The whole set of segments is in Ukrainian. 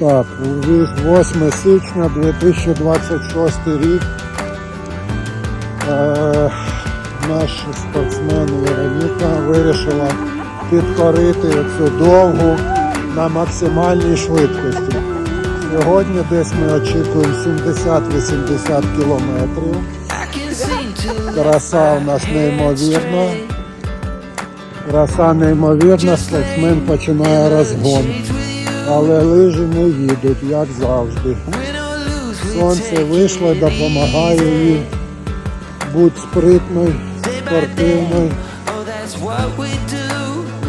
Так, 8 січня 2026 рік. Е, наш спортсмен Вероніка вирішила підкорити цю довгу на максимальній швидкості. Сьогодні десь ми очікуємо 70-80 кілометрів. Краса у нас неймовірна. Краса неймовірна, спортсмен починає розгон. Але лижі не їдуть, як завжди. Сонце вийшло, допомагає їй бути спритною, спортивною,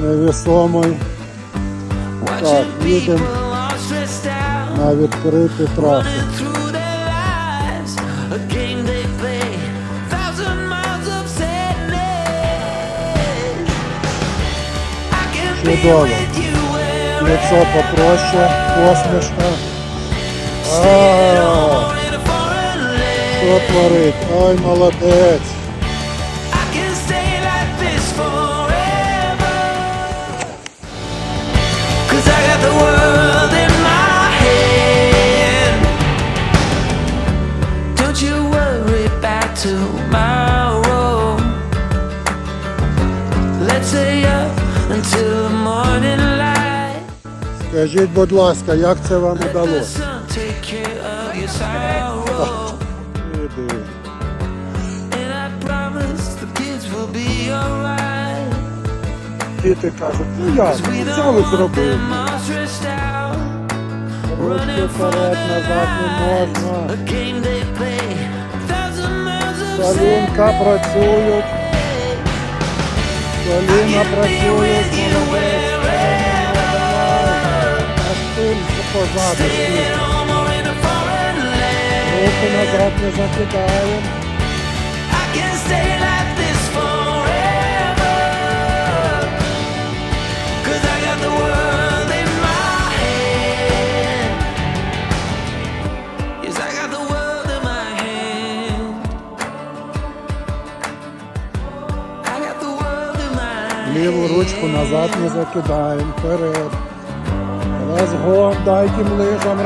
невесомою. Так, їдемо на відкриту трасу. Чудово. Лицо попроще, посмішка. А, Що творить? Ой, молодець. Cause I got the world in my Скажіть, будь ласка, як це вам alright. Діти кажуть, ну як, ну, want зробили? Ручки вперед, назад не можна. Колінка працюють. Коліна працюють, тим позаду. Staying home or in a foreign land. Руки назад не закидаємо. I can stay like this forever. 'Cause I got the world in my hand. Yes, I got the world in my hand. I got the world in my hand. Ліву ручку назад не закидаємо. Вперед. Розгон, дай тим лижам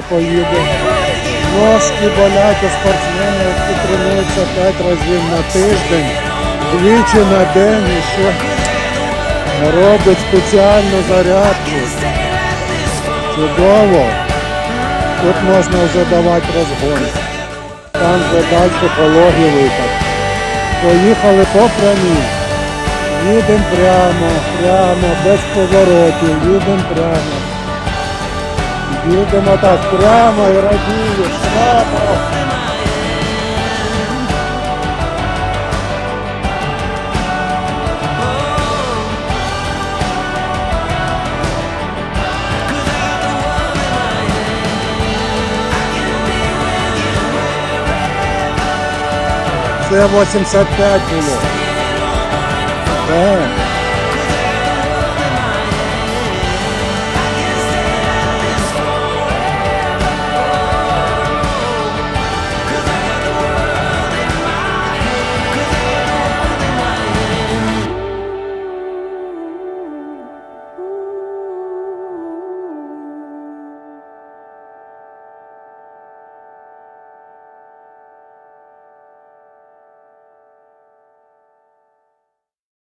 Вже поїде. Ножки болять у спортсменів, які тренуються 5 разів на тиждень, двічі на день і ще робить спеціальну зарядку. Чудово. Тут можна вже давати розгон. Там вже далі пологий випад. Поїхали по прямій. Їдемо прямо, прямо, без поворотів, їдемо прямо. Їдемо так прямо і радіємо. Це 85 було. Так.